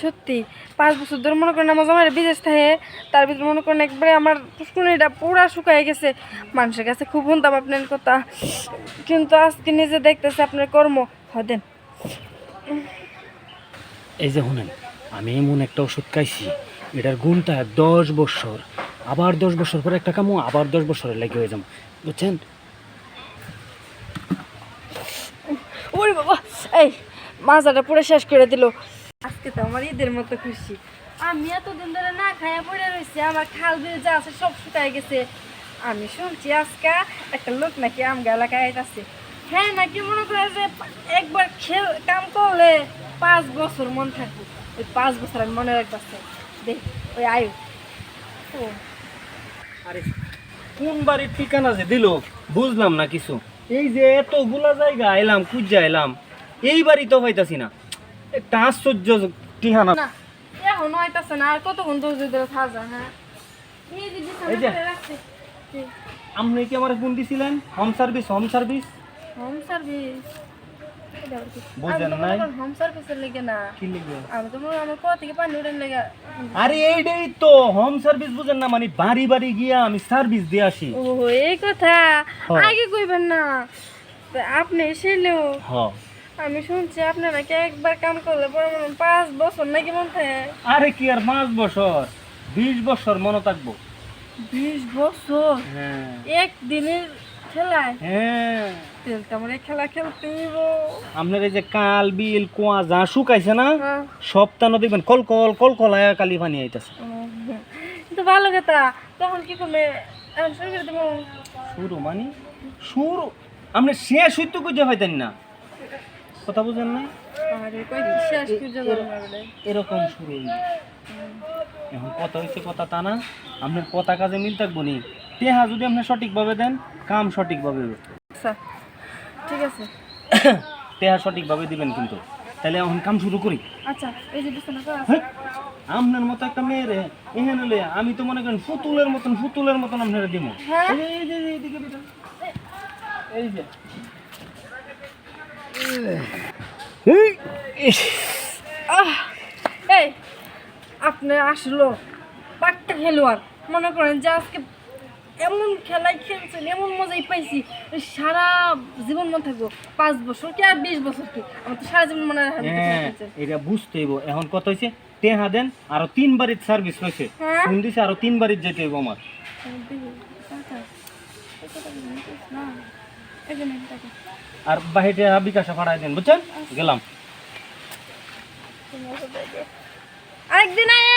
সত্যি পাঁচ বছর ধরে মনে করেন আমার জামাই বিদেশ থাকে তার ভিতরে মনে করেন একবারে আমার পুষ্কুনিটা পুরা শুকায় গেছে। মানুষের কাছে খুব শুনতাম আপনার কথা। কিন্তু আজকে নিজে দেখতেছে আপনার কর্ম। হদেন এই যে শুনেন আমি এমন একটা ওষুধ খাইছি এটার গুণটা দশ বছর। আবার দশ বছর পরে একটা কামো আবার দশ বছরের লেগে হয়ে যাব। বুঝছেন? ওরে বাবা এই মাজাটা পুরো শেষ করে দিল। আজকে তো আমার ঈদের মতো খুশি। আমি এতদিন ধরে না খাইয়া পড়ে রয়েছি আমার খাল বিল যা আছে সব শুকায় গেছে। আমি শুনছি আজকে একটা লোক নাকি আমগা এলাকায় আইতাছে। হ্যাঁ নাকি মনে করে যে একবার খেল কাম করলে পাঁচ বছর মন থাকব। ওই পাঁচ বছর আমি মনে রাখবার দেখ, ওই আয়ু। আরে, কোন বাড়ির ঠিকানা যে দিল, বুঝলাম না কিছু। এই যে এতগুলা জায়গা এলাম কুজ্জা এলাম এই বাড়ি তো হইতাছি না। একটা আশ্চর্য ঠিকানা না এখন হইতাছে না আর কতক্ষণ ধৈর্য ধরে থাকা হ্যাঁ? এই যে। কি? আপনি কি আমার ফোন দিছিলেন? Home service home service home service বুঝেন নাই? হোম সার্ভিসের লেগে না। কি লিখবে আমি তো আমার কোথা থেকে পানি উঠেন লেগে। আরে এইটাই তো হোম সার্ভিস বুঝেন না মানে বাড়ি বাড়ি গিয়া আমি সার্ভিস দিয়ে আসি। ও এই কথা। আগে কইবেন না। আপনি এসেলেও আমি শুনছি আপনারা নাকি একবার কাম করলে পরে মনে পাঁচ বছর নাকি মন থাকে আরে কি আর পাঁচ বছর? বিশ বছর মনে থাকব। বিশ বছর? হ্যাঁ। একদিনের খেলায়? হ্যাঁ। খেলা খেলতে। আপনার এই যে কাল বিল কুয়া যা শুকাইছে না হ্যাঁ। সপ্তাহ দেখবেন কল কল কল কল আয়া কালি পানি আইতাছে। কিন্তু ভালো কথা তখন কি করবে? শুরু করে দেবো। শুরু মানে? শুরু? আপনি শেষ হইতে না। কথা বুঝেন না এরকম শুরু। এখন কথা হইছে কথা তা না। আপনার কথা কাজে মিল থাকব নি। টেহা যদি আপনি সঠিকভাবে দেন কাম সঠিকভাবে আচ্ছা ঠিক আছে। টেহা সঠিকভাবে দিবেন কিন্তু। তাহলে এখন কাম শুরু করি। আচ্ছা এই যে বিছানা আছে। হ্যাঁ? আপনার মতো একটা মেয়ে রে এখানে লইয়া আমি তো মনে করেন ফুতুলের মতন ফুতুলের মতন আপনারা দিব হ্যাঁ? এই যে এইদিকে এই যে। এই, আপনি আসলো পাক্কা খেলোয়াড়। মনে করেন যে আজকে এমন খেলাই খেলছেন এমন মজাই পাইছি। সারা জীবন মনে থাকব পাঁচ বছর কি আর বিশ বছর কি? আমার তো সারা জীবন মনে হ্যাঁ এটা বুঝতে হইব। এখন কত হয়েছে টেহা দেন আরও তিন বাড়ির সার্ভিস হয়েছে হ্যাঁ? ফোন দিছে আরও তিন বাড়ির যেতে হইব আমার। আর বাহিরে বিকাশে ভাড়ায় দেন বুঝছেন? গেলাম। আরেকদিন আয়